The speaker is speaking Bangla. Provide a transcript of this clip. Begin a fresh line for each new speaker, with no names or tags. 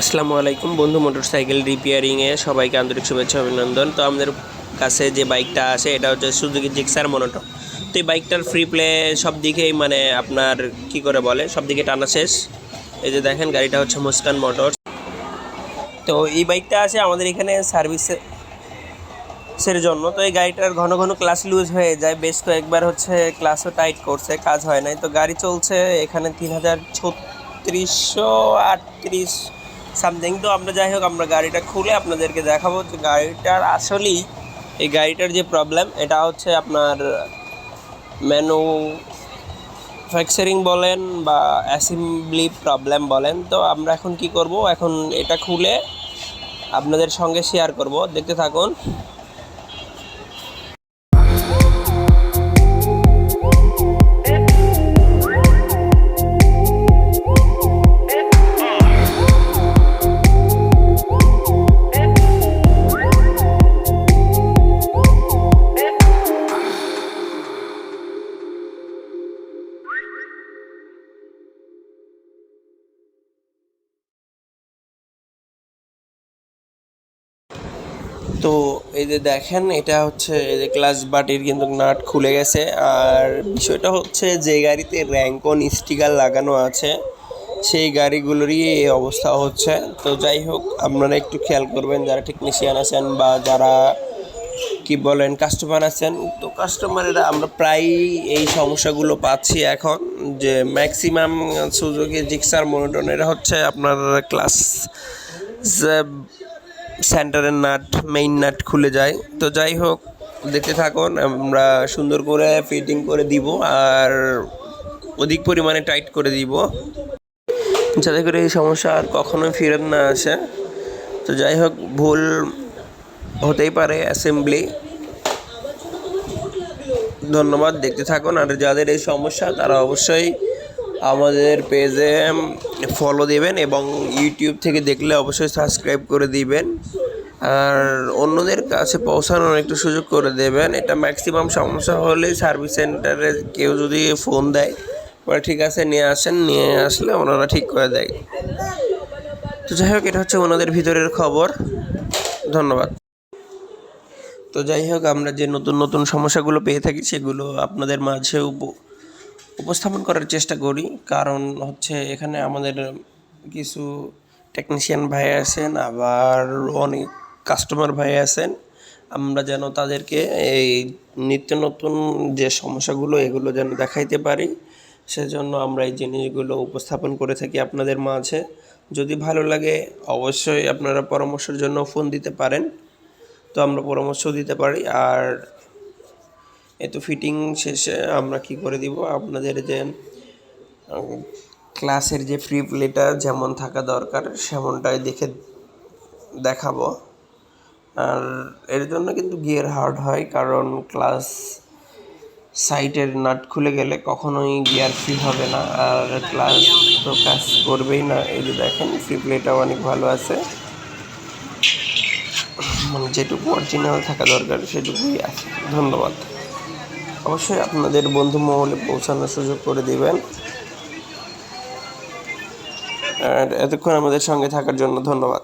আসসালামু আলাইকুম বন্ধু, মোটরসাইকেল রিপেয়ারিংয়ে সবাইকে আন্তরিক শুভেচ্ছা অভিনন্দন। তো আমাদের কাছে যে বাইকটা আছে, এটা হচ্ছে সুজুকি জিক্সার মনোটো তো এই বাইকটার ফ্রি প্লে সব দিকেই মানে আপনার কি করে বলে সব দিকে টানা শেষ। এই যে দেখেন, গাড়িটা হচ্ছে মুস্কান মোটর তো এই বাইকটা আছে আমাদের এখানে সার্ভিসে সের জন্য। তো এই গাড়িটার ঘন ঘন ক্লাস লুজ হয়ে যায়। বেশ কয়েকবার হচ্ছে ক্লাসও টাইট করছে, কাজ হয় নাই। তো গাড়ি চলছে এখানে তিন হাজার ছত্রিশশো আটত্রিশ সামথিং তো আমরা যাই হোক, আমরা গাড়িটা খুলে আপনাদেরকে দেখাবো যে গাড়িটার আসলেই এই গাড়িটার যে প্রবলেম এটা হচ্ছে আপনার ম্যানু ফ্যাকচারিং বলেন বা অ্যাসেম্বলি প্রবলেম বলেন। তো আমরা এখন কি করব? এখন এটা খুলে আপনাদের সঙ্গে শেয়ার করব। দেখতে থাকুন। তো এই যে দেখেন, এটা হচ্ছে এই যে ক্লাস বাটির কিন্তু নাট খুলে গেছে। আর বিষয়টা হচ্ছে যে গাড়িতে র্যাঙ্কন স্টিকার লাগানো আছে, সেই গাড়িগুলোরই এই অবস্থা হচ্ছে। তো যাই হোক, আপনারা একটু খেয়াল করবেন, যারা টেকনিশিয়ান আছেন বা যারা কি বলেন কাস্টমার আছেন, তো কাস্টমারেরা আমরা প্রায়ই এই সমস্যাগুলো পাচ্ছি এখন, যে ম্যাক্সিমাম সুযোগে জিক্সার মনোটনেরা হচ্ছে আপনার ক্লাস সেন্টারের নাট মেইন নাট খুলে যায়। তো যাই হোক, দেখতে থাকুন, আমরা সুন্দর করে ফিটিং করে দিব আর অধিক পরিমাণে টাইট করে দিব। যাতে করে এই সমস্যা আর কখনোই ফেরত না আসে। তো যাই হোক, ভুল হতেই পারে অ্যাসেম্বলি ধন্যবাদ, দেখতে থাকুন। আর যাদের এই সমস্যা, তারা অবশ্যই আমাদের পেজে ফলো দেবেন এবং ইউটিউব থেকে দেখলে অবশ্যই সাবস্ক্রাইব করে দিবেন। আর অন্যদের কাছে পৌঁছানোর একটু সুযোগ করে দেবেন। এটা ম্যাক্সিমাম সমস্যা হলে সার্ভিস সেন্টারে কেউ যদি ফোন দেয় ওরা ঠিক আছে, নিয়ে আসেন। নিয়ে আসলে ওনারা ঠিক করে দেয়। তো যাই হোক, এটা হচ্ছে ওনাদের ভিতরের খবর। ধন্যবাদ। তো যাই হোক, আমরা যে নতুন নতুন সমস্যাগুলো পেয়ে থাকি, সেগুলো আপনাদের মাঝে উপ- উপস্থাপন করার চেষ্টা করি। কারণ হচ্ছে এখানে আমাদের কিছু টেকনিশিয়ান ভাই আছেন, আবার অনেক কাস্টমার ভাই আছেন। আমরা যেন তাদেরকে এই নিত্য নতুন যে সমস্যাগুলো, এগুলো যেন দেখাইতে পারি। সেজন্য আমরা এই জিনিসগুলো উপস্থাপন করে থাকি আপনাদের মাঝে। যদি ভালো লাগে, অবশ্যই আপনারা পরামর্শের জন্য ফোন দিতে পারেন। তো আমরা পরামর্শ দিতে পারি। আর এত ফিটিং শেষে আমরা কি করে দিব? আপনাদের যে ক্লাসের যে ফ্রি প্লেটা যেমন থাকা দরকার, সেমনটাই দেখে দেখাবো। আর এর জন্য কিন্তু গিয়ার হার্ড হয়, কারণ ক্লাস সাইটের নাট খুলে গেলে কখনোই গিয়ার ফ্রি হবে না। আর ক্লাস তো কাজ করবেই না। এই যে দেখেন ফ্রি প্লেটাও অনেক ভালো আছে। মানে যেটুকু অরিজিনাল থাকা দরকার, সেটুকুই আছে। ধন্যবাদ। অবশ্যই আপনাদের বন্ধু মহলে পৌঁছানোর সুযোগ করে দিবেন। এতক্ষণ আমাদের সঙ্গে থাকার জন্য ধন্যবাদ।